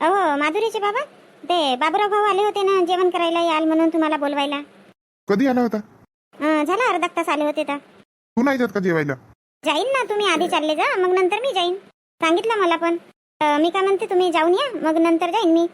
अहो माधुरीचे बाबा? ते बाबुराव भाऊ आले होते ना जेवण करायला याल म्हणून तुम्हाला बोलवायला. कधी आला होता? अं, झाला अर्धा तास आले होते तर. तू नाही जात का जेवायला? जाईन ना तुम्ही आधी चालले जा मग नंतर मी जाईन. सांगितलं मला पण. अं, मी काय म्हणते तुम्ही जाऊन या मग नंतर जाईन मी.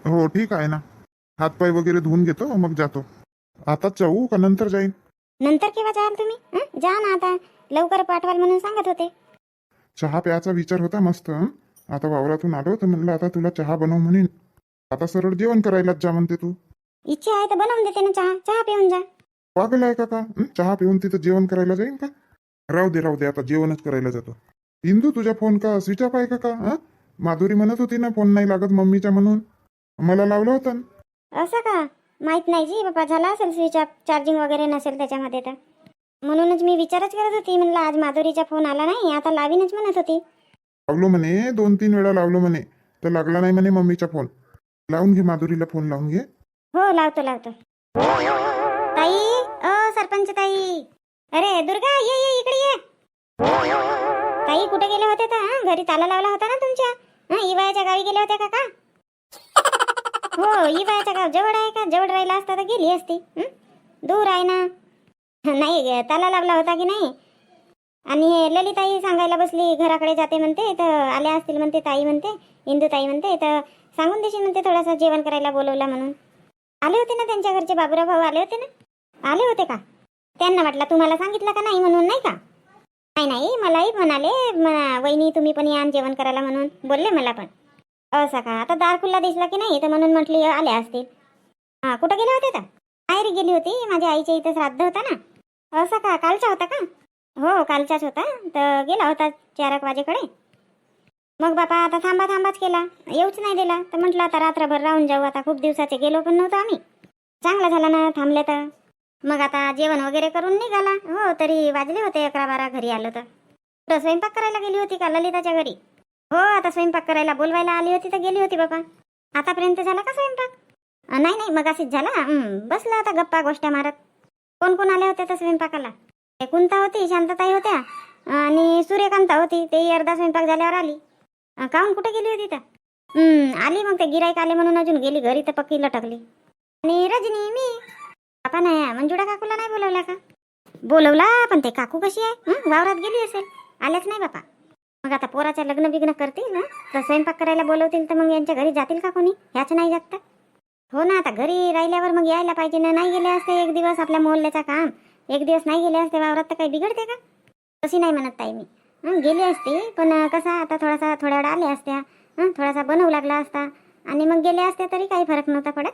हो ठीक आहे ना. हातपाय वगैरे धुवून घेतो मग जातो. आताच जाऊ का नंतर जाईन? नंतर केव्हा जाल तुम्ही? हं? जा ना आता. लवकर पाठवाल म्हणून सांगत होते. चहा प्यायचा विचार होता मस्त हं? आता वावरातून आलो तर म्हणलं आता तुला चहा बनव म्हणेन. आता सरळ जेवण करायलाच जा म्हणते तू. इच्छा आहे तर बनवून देते ना चहा. चहा पिऊन जा. पागल आहे का का हं? चहा पिऊन तिथं जेवण करायला जाईन का? राहू दे राहू दे आता जेवणच करायला जातो. इंदू तुझा फोन का? स्विच ऑफ आहे का का? हं? माधुरी म्हणत होती ना फोन नाही लागत मम्मीच्या म्हणून. मला लावला होता ना. असं का? माहीत नाही जी बाबा झाला असेल स्विच ऑफ. चार्जिंग वगैरे नसेल त्याच्यामध्ये तर. म्हणूनच मी विचारच करत होती. म्हणलं आज माधुरीचा फोन आला नाही आता लावीनच म्हणत होती. लावलो म्हणे दोन तीन वेळा लावलो म्हणे. तर लागला नाही म्हणे मम्मीचा फोन. लावून घे माधुरीला फोन लावून घे. हो लावतो लावतो. ताई ओ सरपंच ताई. अरे दुर्गा ये ये इकडे ये. ताई कुठे गेले होते तर हं? घरी ताला लावला होता ना तुमच्या? हं, इवायाच्या गावी गेले होते का का? हो इवायाच्या गाव जवळ आहे का? जवळ राहिला असता तर गेली असती. हं? दूर आहे ना? नाही ताला लावला होता की नाही? आणि हे ललिताई सांगायला बसली घराकडे जाते म्हणते तर आल्या असतील म्हणते ताई म्हणते इंदू ताई म्हणते तर सांगून देशील म्हणते थोडासा जेवण करायला बोलवला म्हणून. आले होते ना त्यांच्या घरचे बाबुराव भाऊ आले होते ना? आले होते का? त्यांना वाटलं तुम्हाला सांगितलं का नाही म्हणून नाही का? नाही नाही मलाही म्हणाले वहिनी तुम्ही पण या जेवण करायला म्हणून. बोलले मला पण. असं का? आता दार खुल्ला दिसला की नाही तर म्हणून म्हटली आले असतील. हा कुठं गेले होते तर माहेरी गेली होती माझ्या आईच्या इथं श्राद्ध होता ना? असं का? कालचा होता का? हो कालचाच होता. तर गेला होता चार एक वाजेकडे. मग बापा आता थांबा थांबाच केला. येऊच नाही दिला. तर म्हटलं आता रात्रभर राहून जाऊ. आता खूप दिवसाचे गेलो पण नव्हतो आम्ही. चांगलं झालं ना थांबले तर. मग आता जेवण वगैरे करून निघाला. हो तरी वाजले होते अकरा बारा घरी आलो तर. कुठं स्वयंपाक करायला गेली होती का ललिताच्या घरी? हो आता स्वयंपाक करायला बोलवायला आली होती तर गेली होती बाबा आतापर्यंत झाला का स्वयंपाक? नाही नाही मग असेच झाला बसला आता गप्पा गोष्ट्या मारत. कोण कोण आले होते तर स्वयंपाकाला? कुंता होती शांतताई होत्या आणि सूर्यकांता होती ते अर्धा स्वयंपाक झाल्यावर आली. काहून? कुठे गेली होती तर आली मग ते गिराईक आले म्हणून अजून गेली घरी तर पक्की लटकली. आणि रजनी मी? काका नाही मंजुळा काकूला नाही बोलवला का? बोलवला पण ते काकू कशी आहे? वावरात गेली असेल. आल्याच नाही बापा. मग आता पोराच्या लग्न बिग्न करतील ना तर स्वयंपाक करायला बोलवतील तर मग यांच्या घरी जातील का कोणी? ह्याच नाही जात हो ना आता घरी राहिल्यावर मग यायला पाहिजे ना नाही गेले असते एक दिवस आपल्या मोहल्ल्याचा काम. एक दिवस नाही गेले असते वावरात तर काही बिघडते का? तशी नाही म्हणत ताई मी. गेली असती पण कसा आता थोडासा थोड्या वेळ आले असत्या. थोडासा बनवू लागला असता. आणि मग गेले असते तरी काही फरक नव्हता पडत.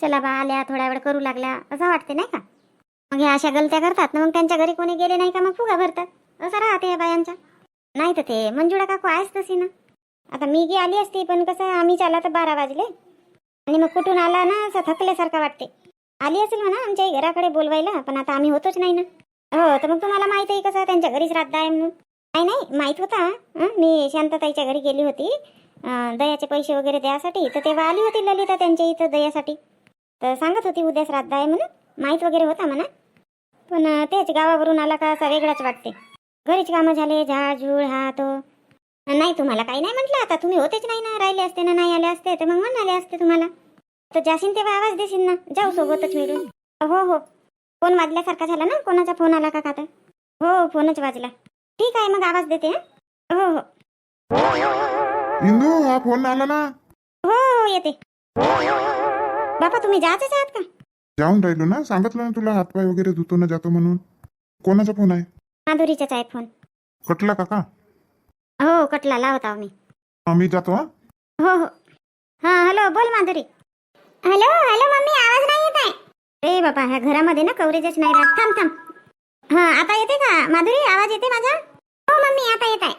चला बा आल्या थोड्या वेळ करू लागल्या असं वाटते नाही का? मग ह्या अशा गलत्या करतात ना मग त्यांच्या घरी कोणी गेले नाही का मग फुगा भरतात? असं राहते या बायांच्या नाही तर ते मंजुळा काकू आहेच तशी ना. आता मी गी आली असती पण कसं आम्ही चाला तर बारा वाजले. आणि मग कुठून आला ना असं थकल्यासारखं वाटते. आली असेल म्हणा आमच्या घराकडे बोलवायला पण आता आम्ही होतोच नाही ना. हो तर मग तुम्हाला माहीत आहे कसं त्यांच्या घरीच राहता आहे म्हणून. नाही नाही माहीत होता. मी शांतताईच्या घरी गेली होती. दयाचे पैसे वगैरे द्यासाठी. तर तेव्हा आली होती ललिता त्यांच्या इथं दयासाठी तर सांगत होती उद्या श्राद्ध आहे म्हणून. माहीत वगैरे होता म्हणा. पण तेच गावावरून आला का असा वेगळाच वाटते. घरीच कामं झाले झाडझूळ हा तो नाही तुम्हाला काही नाही म्हटलं आता. तुम्ही होतेच नाही ना. राहिले असते ना नाही आले असते. तर मग म्हणाले असते तुम्हाला. तर जाशील तेव्हा आवाज देशील ना? जाऊ सोबतच मिळून. हो हो. फोन वाजल्यासारखा झाला ना? कोणाचा फोन आला का आता हो फोनच वाजला. ठीक आहे मग आवाज देते हं? हो हो. इंदू हा फोन आला ना? हो हो येते. बापा तुम्ही जातच आहात का? जाऊन राहिलो ना? सांगितलं ना तुला हातपाय वगैरे धुतो ना जातो म्हणून. कोणाचा फोन आहे? माधुरीचाच आहे फोन. कटला काका हो कटला. लावत आहो मी. हा, मी जातो हा? हो हो. हा हॅलो बोल माधुरी. हॅलो हॅलो मम्मी आवाज नाही येत आहे. ए बाबा ह्या घरामध्ये ना कव्हरेजच नाही राहत. थांब थांब. हा आता येते का? माधुरी आवाज येते माझा? हो मम्मी आता येत आहे.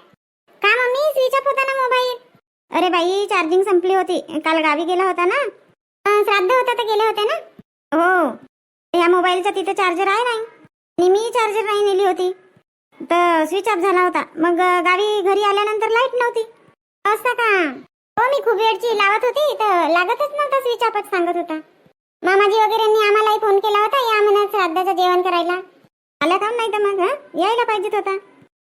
का मम्मी? स्विच ऑफ होता ना मोबाईल. अरे बाई चार्जिंग संपली होती. काल गावी गेला होता ना? श्राद्ध होता तर गेले होते ना? हो. ह्या मोबाईलचा तिथं चार्जर आहे नाही आणि मी चार्जर नाही नेली होती. तर स्विच ऑफ झाला होता. मग गावी घरी आल्यानंतर लाइट नव्हती. असं का? हो मी खूप वेळची लावत होती तर लागतच नव्हता स्विच ऑफच सांगत होता. मामाजी वगैरेंनी आम्हालाही फोन केला होता या म्हणत श्राद्धाचं जेवण करायला. आला का नाही तर मग हं? यायला पाहिजेत होता.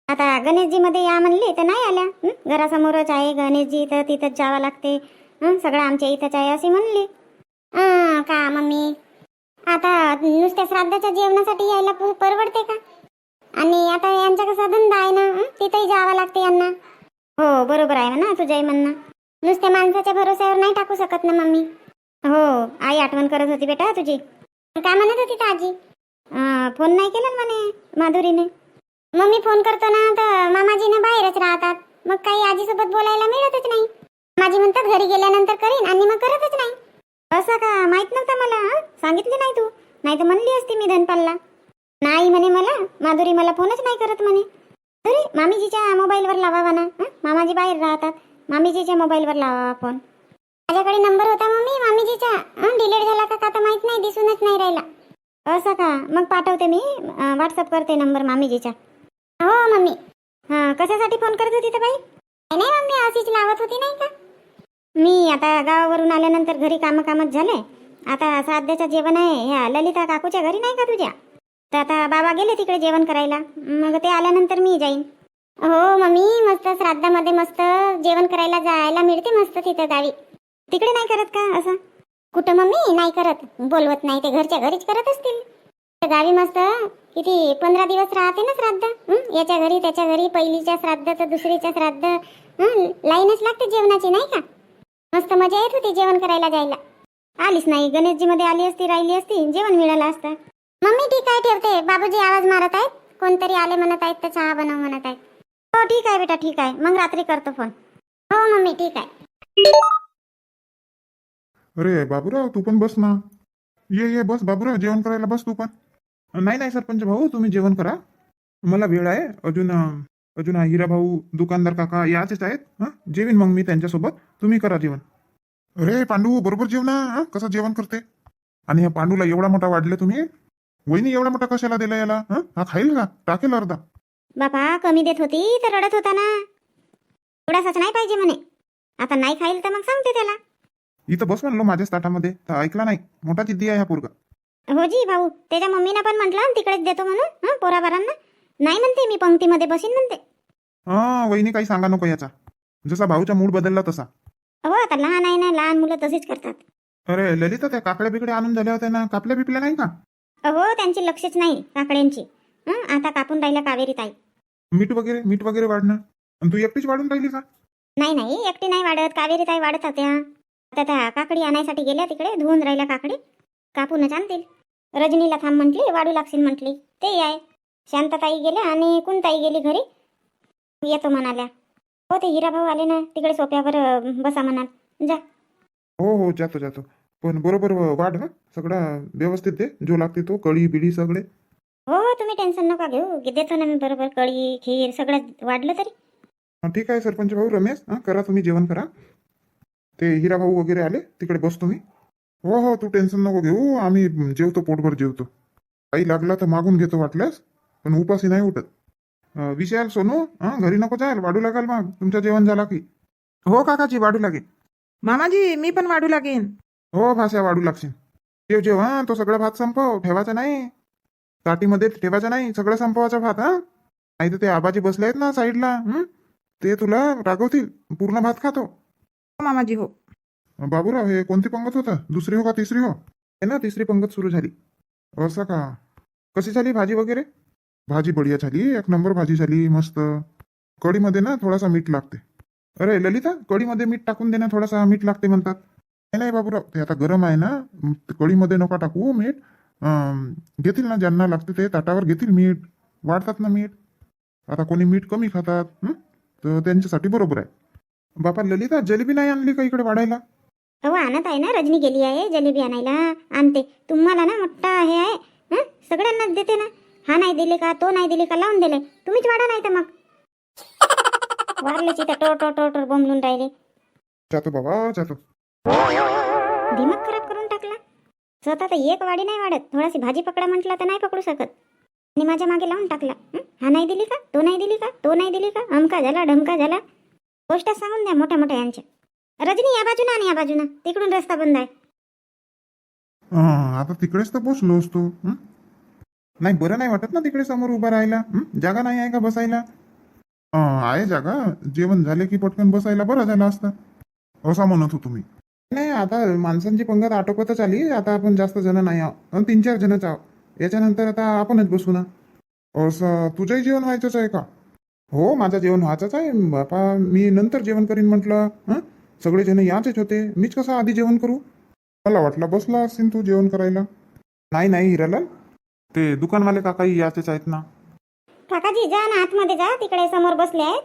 आता गणेशजीमध्ये या म्हणले तर नाही आल्या घरासमोरच आहे गणेशजी तर तिथंच जावं लागते. सगळं आमच्या इथंच आहे असे म्हणले. का मम्मी? आता नुसत्या श्राद्धाच्या जेवणासाठी यायला परवडते का? आणि आता यांचा कसा धंदा आहे ना तिथेही तिथंही जावं लागते यांना. हो बरोबर आहे ना तुझ्याही म्हणणं. नुसत्या माणसाच्या भरोश्यावर नाही टाकू शकत ना मम्मी. हो आई आठवण करत होती बेटा तुझी. काय म्हणत होती का आजी? फोन नाही केला म्हणे माधुरीने. मम्मी फोन करतो ना तर मामाजीने बाहेरच राहतात. मग काही आजीसोबत बोलायला मिळतच नाही. माझी म्हणतात घरी गेल्यानंतर करीन आणि मग करतच नाही. असं का? माहीत नव्हतं मला हं? सांगितले नाही तू. नाही तर म्हणली असती मी धनपालला. नाही म्हणे मला माधुरी मला फोनच नाही करत म्हणे. अरे मामीजीच्या मोबाईलवर लावावा ना मामाजी बाहेर राहतात. मामीजीच्या मोबाईलवर लावावा फोन माझ्याकडे नंबर होता मम्मी मामीजीचा. डिलीट झाला का का तर माहीत नाही दिसूनच नाही राहिला. असं का? मग पाठवते मी. व्हॉट्सअप करते नंबर मामीजीचा. हो मम्मी. हां कशासाठी फोन करत होती तर बाई? नाही मम्मी अशीच लावत होती नाही का? मी आता गावावरून आल्यानंतर घरी कामं कामच झाले. आता साध्याचं जेवण आहे. ह्या ललिता काकूच्या घरी नाही का तुझ्या? तर आता बाबा गेले तिकडे जेवण करायला. मग ते आल्यानंतर मी जाईन. हो मम्मी मस्त श्राद्धामध्ये मस्त जेवण करायला जायला मिळते मस्त तिथं गावी. तिकडे नाही करत का असं? कुठं मम्मी? नाही करत. बोलवत नाही ते घरच्या घरीच करत असतील. गावी मस्त किती पंधरा दिवस राहते ना श्राद्ध? याच्या घरी त्याच्या घरी पहिलीच्या श्राद्ध तर दुसरीच्या श्राद्ध. लाईनच लागते जेवणाची नाही का? मस्त मजा येत होती जेवण करायला जायला. आलीच नाही. गणेशजी मध्ये आली असती राहिली असती जेवण मिळालं असतं. मम्मी ठीक आहे ठेवते. बाबूजी आवाज मारत आहेत. कोणतरी आले म्हणत आहेत तर चहा बनव म्हणत आहेत. हो ठीक आहे बेटा ठीक आहे. मग रात्री करतो फोन हो मम्मी ठीक आहे. अरे बाबूराव तू पण बस ना. ये ये बस बाबूराव जेवण करायला बस तू पण. नाही नाही सरपंच भाऊ तुम्ही जेवण करा. मला वेळ आहे. अजून अं, अजून हा हिरा भाऊ दुकानदार काका याचेच आहेत. हं? जेवीन मग मी त्यांच्यासोबत. तुम्ही करा जेवण. अरे पांडू बरोबर जेवणा हं? कसं जेवण करते? आणि ह्या पांडूला एवढा मोठा वाढले तुम्ही? वहिनी एवढा मोठा कशाला दिला याला? हं? हा खाईल का? टाकेल अर्धा. बापा कमी देत होती तर रडत होता ना. थोडासाच नाही पाहिजे म्हणे. आता नाही खाईल तर मग सांगते त्याला. इथं बस म्हणलो माझ्याच ताटामध्ये. तर ऐकला नाही. मोठा जिद्दी आहे हा पोरगा. हो जी भाऊ. त्याच्या मम्मीनं पण म्हटलं तिकडेच देतो म्हणून हं पोराबारांना. नाही म्हणते मी पंक्तीमध्ये बसीन म्हणते. हा वहिनी काही सांगा नको याचा. जसा भाऊचा मूड बदलला तसा. हो आता लहान आहे ना लहान मुलं तशीच करतात. अरे ललिता त्या काकड्या बिकड्या आणून झाल्या होत्या ना. कापल्या बिपल्या नाही का? हो त्यांची लक्षच नाही काकड्यांची. हं आता कापून राहिल्या कावेरी ताई. मीठ वगैरे मीठ वगैरे वाढणं? आणि तू एकटीच वाढून राहिली का? नाही नाही एकटी नाही वाढत. कावेरी ताई वाढत होत्या. आता त्या काकडी आणायसाठी गेल्या तिकडे धुवून राहिल्या काकडी. कापूनच आणतील. रजनीला थांब म्हटली वाढू लागशील म्हटली. ते आहे. शांताताई गेल्या आणि कुंताई गेली घरी. येतो म्हणाल्या. हो ते हिरा भाऊ आले ना तिकडे सोप्यावर अं, बसा म्हणाल. जा. हो हो जातो जातो. पण बरोबर वाढ हा. सगळं व्यवस्थित दे. जो लागते तो कळी बिडी सगळे. हो तुम्ही टेन्शन नका घेऊ. की देतो ना मी बरोबर कळी खीर सगळं वाढलं तरी. हा, ठीक आहे सरपंच भाऊ रमेश हा करा तुम्ही जेवण करा. ते हिरा भाऊ वगैरे आले तिकडे बस तुम्ही हो हो तू टेन्शन नको घेऊ आम्ही जेवतो पोटभर जेवतो. काही लागला तर मागून घेतो वाटल्यास पण उपाशी नाही उठत. अं, विशाल सोनू हा घरी नको जायल वाढू लागाल मग. तुमचं जेवण झाला की. हो काकाजी वाढू लागेल. मामाजी मी पण वाढू लागेन. हो भाषा वाढू लागशील. जेव जेव हा तो सगळा भात संपव ठेवायचा नाही. ताटीमध्ये ठेवायचा नाही सगळं संपवायचा भात हा? नाही तर ते आबाजी बसले आहेत ना साईडला हं? ते तुला रागवतील पूर्ण भात खातो. हो मामाजी हो. बाबूराव हे कोणती पंगत होता? दुसरी हो का तिसरी हो? आहे ना तिसरी पंगत सुरू झाली. असं का? कशी झाली भाजी वगैरे? भाजी बढिया झाली एक नंबर भाजी झाली मस्त. कढीमध्ये ना थोडासा मीठ लागते. अरे ललिता कढीमध्ये मीठ टाकून दे ना थोडासा मीठ लागते म्हणतात. नाही नाही बाबूराव ते आता गरम आहे ना म, ते कढीमध्ये नका टाकू मीठ अं, घेतील ना ज्यांना लागते ते ताटावर घेतील मीठ. वाढतात ना मीठ. आता कोणी मीठ कमी खातात हं? तर त्यांच्यासाठी बरोबर आहे. बापा ललिता जलेबी नाही आणली का इकडे वाढायला? हो आणत आहे ना रजनी गेली आहे जलेबी आणायला आणते. तुम्हाला ना मोठा हे आहे हं? सगळ्यांनाच देते ना. हा नाही दिले का तो नाही दिले का लावून दिले. तुम्हीच वाढा नाही तर मग. वारल्याची तर टोर टोर टोर टोर बोंबलून राहिले. जातो बाबा जातो. दिमाग स्वतः तर एक वाडी नाही वाढत. थोडाशी भाजी पकडा म्हटला तर नाही पकडू शकत. आणि माझ्या मागे लावून टाकला. हा? नाही दिली का? तो नाही दिली का? तो नाही दिली का? अमका झाला ढमका झाला. गोष्ट सांगून द्या मोठ्या मोठ्या यांच्या. रजनी या बाजूना आणि या बाजूना. तिकडून रस्ता बंद आहे. आता तिकडेच तर पोचलो असतो. नाही बरं नाही वाटत ना तिकडे समोर उभा राहायला? जागा नाही आहे का बसायला? आहे जागा. जेवण झाले की पटकन बसायला बरं झालं असतं. असा म्हणत होतो मी. नाही आता माणसांची पंगत आटोपतच आली. आता आपण जास्त जण नाही आहोत. तीन चार जणच आहोत. याच्यानंतर आता आपणच बसू ना? असं तुझंही जेवण व्हायचंच आहे का? हो माझं जेवण व्हायचंच आहे. बापा मी नंतर जेवण करीन म्हटलं. हं? सगळे जण याचेच होते. मीच कसं आधी जेवण करू? मला वाटलं बसला असेल तू जेवण करायला. नाही नाही हिरालाल. ते दुकानवाले काकाही याचेच आहेत ना? काकाजी जा ना आतमध्ये जा. तिकडे समोर बसले आहेत.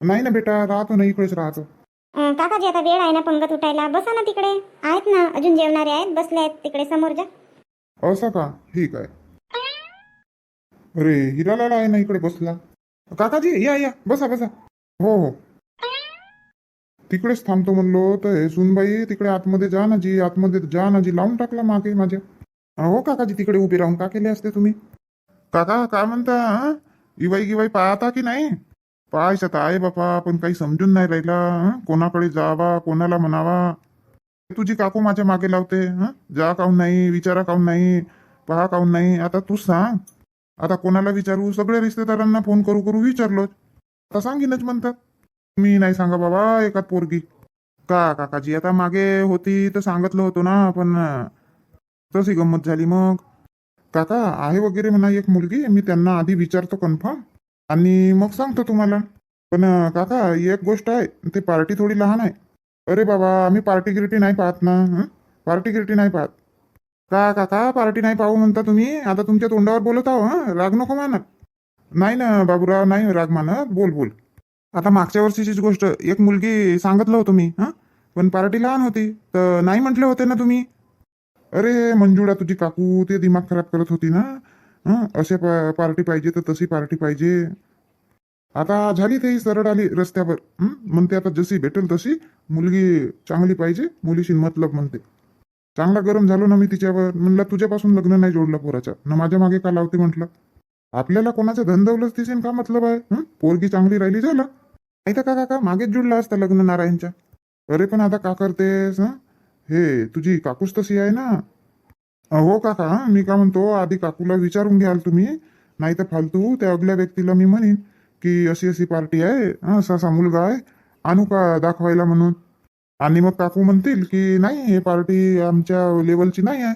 नाही ना बेटा राहतो ना इकडेच राहतो. काकाजी आता वेळ आहे ना पंगत उठायला? बसा ना तिकडे. आहेत ना अजून जेवणारे आहेत. बसले आहेत तिकडे समोर जा. असं का ठीक आहे अरे हिरालाल आहे ना इकडे बसला. काकाजी या या बसा बसा. हो हो. तिकडेच थांबतो म्हणलो तर हे सुनबाई तिकडे आतमध्ये जा ना जी आतमध्ये जा ना जी लावून टाकला मागे माझ्या. हो काकाजी तिकडे उभे राहून का केले असते तुम्ही? काका काय म्हणता इवाई गिवाई पाहता की नाही? पाहायचं आहे बापा पण काही समजून नाही राहिला हं? कोणाकडे जावा कोणाला म्हणावा? तुझी काकू माझ्या मागे लावते हं? जा काहून नाही विचारा काहून नाही पहा काहून नाही. आता तूच सांग. आता कोणाला विचारू? सगळ्या रिश्तेदारांना फोन करू करू विचारलो आता सांगीनच म्हणतात. मी नाही सांगा बाबा एकात पोरगी. का काकाजी आता मागे होती तर सांगितलं होतो ना पण अं, तशी गंमत झाली मग. काका आहे वगैरे म्हणा एक मुलगी मी त्यांना आधी विचारतो कन्फर्म आणि मग सांगतो तुम्हाला पण काका एक गोष्ट आहे ते पार्टी थोडी लहान आहे. अरे बाबा आम्ही पार्टी गिरटी नाही पाहत ना हं? पार्टी गिर्टी नाही पाहत. का काका पार्टी नाही पाहू म्हणता तुम्ही? आता तुमच्या तोंडावर बोलत आहो हं? राग नको मानत. नाही ना बाबूराव नाही राग मानत. बोल बोल. आता मागच्या वर्षीचीच गोष्ट एक मुलगी सांगितलं होतं मी हां? पण पार्टी लहान होती तर नाही म्हटले होते ना तुम्ही? अरे मंजुळा तुझी काकू ते दिमाग खराब करत होती ना. हं? असे पा- पार्टी पाहिजे तर तशी पार्टी पाहिजे. आता झाली ते सरळ आली रस्त्यावर. म्हणते आता जशी भेटेल तशी मुलगी चांगली पाहिजे मुलीशी मतलब म्हणते. चांगला गरम झालो ना मी तिच्यावर. म्हणलं तुझ्यापासून लग्न नाही जोडलं पोराच्या. ना माझ्या मागे का लावते म्हटलं? आपल्याला कोणाचं धंदवलंच दिसेल का मतलब आहे? पोरगी चांगली राहिली झालं. नाही का काका मागेच जुडला असता लग्न नारायणच्या. अरे पण आता का करतेस हं? हे तुझी काकूस तशी आहे ना. हो काका मी का म्हणतो आधी काकूला विचारून घ्याल तुम्ही नाही तर फालतू त्या अगल्या व्यक्तीला मी म्हणेन की अशी अशी पार्टी आहे असा असा मुलगा आहे आणू का दाखवायला म्हणून? आणि मग काकू म्हणतील की नाही हे पार्टी आमच्या लेवलची नाही आहे.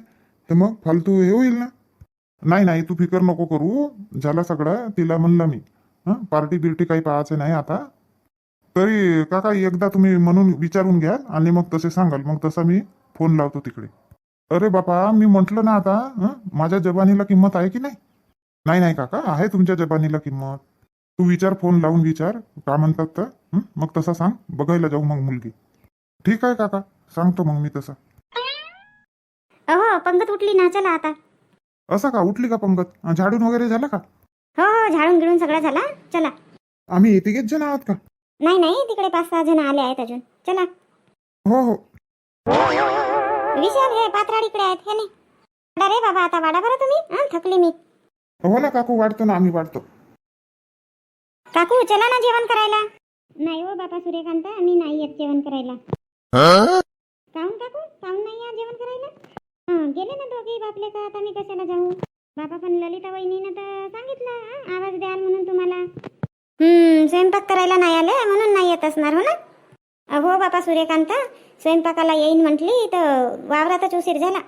तर मग फालतू हे होईल ना? नाही नाही तू फिकर नको करू झाला सगळा तिला म्हणलं मी. हं पार्टी बिर्टी काही पाहायचं नाही आता. तरी काका एकदा तुम्ही म्हणून विचारून घ्या आणि मग तसे सांगाल मग तसा मी फोन लावतो तिकडे. अरे बापा मी म्हटलं ना आता हं? माझ्या जबानीला किंमत आहे की नाही? नाही नाही काका आहे तुमच्या जबानीला किंमत. तू विचार फोन लावून विचार. का म्हणतात तर हं? मग तसा सांग. बघायला जाऊ मग मुलगी. ठीक आहे काका सांगतो मग मी तसं. अहो पंगत उठली ना चला आता. असं का? उठली का पंगत? अं, झाडून वगैरे झालं का? हो हो झाडून गिळून सगळं झाला. चला. आम्ही तिघेच जण आहात का? नाही नाही तिकडे पाच सहा जण आले आहेत अजून. चला. हो हो. विशाल हे पात्राड इकडे आहेत हे नाही. वाडा रे बाबा आता वाडा बरं तुम्ही? हं, थकली मी. हो ना काकू वाढतो ना आम्ही वाढतो. काकू चला ना जेवण करायला. नाही हो बापा सूर्यकांत मी नाही येत जेवण करायला. काहून काकू काहून नाही या जेवण करायला? हं, गेले ना दोघे बापले का आता मी कशाला जाऊ? बापा पण ललिता वहिनीनं तर सांगितलं हं, आवाज द्याल म्हणून तुम्हाला. हम्म स्वयंपाक करायला नाही आले म्हणून नाही येत असणार हो ना? हो बापा सूर्यकांत स्वयंपाकाला येईन म्हटली तर वावरातच उशीर झाला.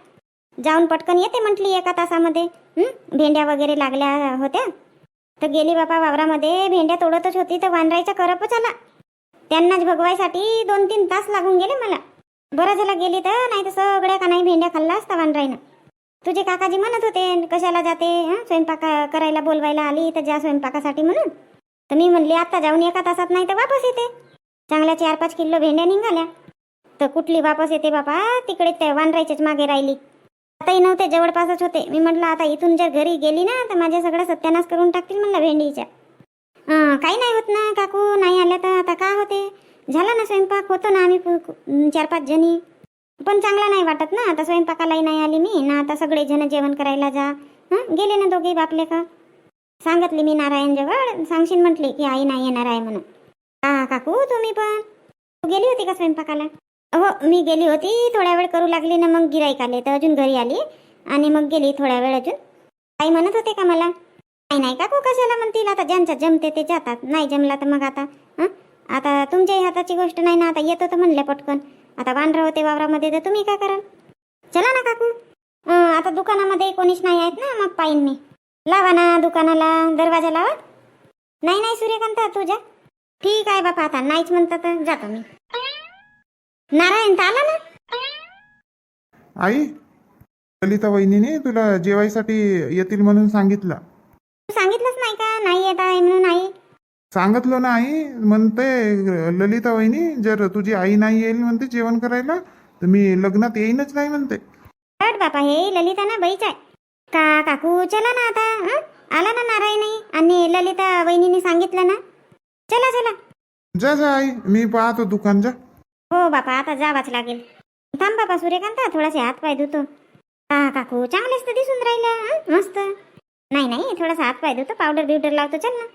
जाऊन पटकन येते म्हटली एका तासामध्ये. भेंड्या वगैरे लागल्या होत्या. तर गेली बापा वावरामध्ये भेंड्या तोडतच होती तर वानरायचा करपच आला. त्यांनाच भगवायसाठी दोन तीन तास लागून गेले मला. बरं झालं गेली तर नाही तर सगळ्या का नाही भेंड्या खाल्ला असता वानराईनं तुझे काकाजी म्हणत होते कशाला जाते स्वयंपाक करायला बोलवायला आली तर जा स्वयंपाकासाठी म्हणून. तर मी म्हणली आता जाऊन एका तासात नाही तर वापस येते. चांगल्या चार पाच किलो भेंड्या निघाल्या. तर कुठली वापस येते बापा? तिकडे त्या वानरायच्याच मागे राहिली. आताही नव्हते जवळपासच होते. मी म्हटलं आता इथून जर घरी गेली ना तर माझ्या सगळं सत्यानाश करून टाकतील म्हणलं भेंडीच्या. हां काही नाही होत ना काकू. नाही आल्या तर आता का होते? झाला ना स्वयंपाक? होतो ना आम्ही चार पाच जणी. पण चांगला नाही वाटत ना. आता स्वयंपाकालाही नाही आली मी. ना आता सगळे जण जेवण करायला जा. गेले ना दोघे बापले का सांगितले मी नारायण जवळ सांगशील म्हटले की आई नाही येणार आहे म्हणून. हा काकू तुम्ही पण? तू गेली होती का स्वयंपाकाला? हो मी गेली होती थोड्या वेळ करू लागली ना मग गिराईक आले तर अजून घरी आली आणि मग गेली थोड्या वेळ अजून. काही म्हणत होते का मला? नाही नाही काकू कशाला म्हणतील? आता ज्यांच्या जमते ते जातात. नाही जमला तर मग आता हं? आता तुमच्याही हाताची गोष्ट नाही ना आता येतो तर म्हणले पटकन. आता वांढरं होते वावरामध्ये तर तुम्ही काय कराल? चला ना काकू. आता दुकानामध्ये कोणीच नाही आहेत ना मग पाईन मी. लावा ना दुकानाला दरवाजा लावा. नाही नाही सूर्यकांत तुझ्या ठीक आहे बापा आता नाहीच म्हणता तर जातो मी नारायण तर आला ना? आई ललिता वहिनीने तुला जेवायसाठी येतील म्हणून सांगितलं. तू सांगितलंच नाही का? नाही येत आहे म्हणून आई. सांगितलं ना आई म्हणते ललिता वहिनी जर तुझी आई नाही येईल म्हणते जेवण करायला तर मी लग्नात येईनच नाही म्हणते. बापा हे ललिता ना बाईच आहे. का काकू चला ना आता हं? आला ना नारायणी. आणि ललिता वहिनीने सांगितलं ना? चला चला. जा जा आई. मी पाहतो दुकान जा. हो बापा आता जावाच लागेल. थांब बापा सूर्यकांत थोडासे हात पाय धुतो. हा काकू चांगलेच तर दिसून राहिलं हं? मस्त. नाही नाही थोडासा हात पाय धुतो पावडर बिवडर लावतो चल ना.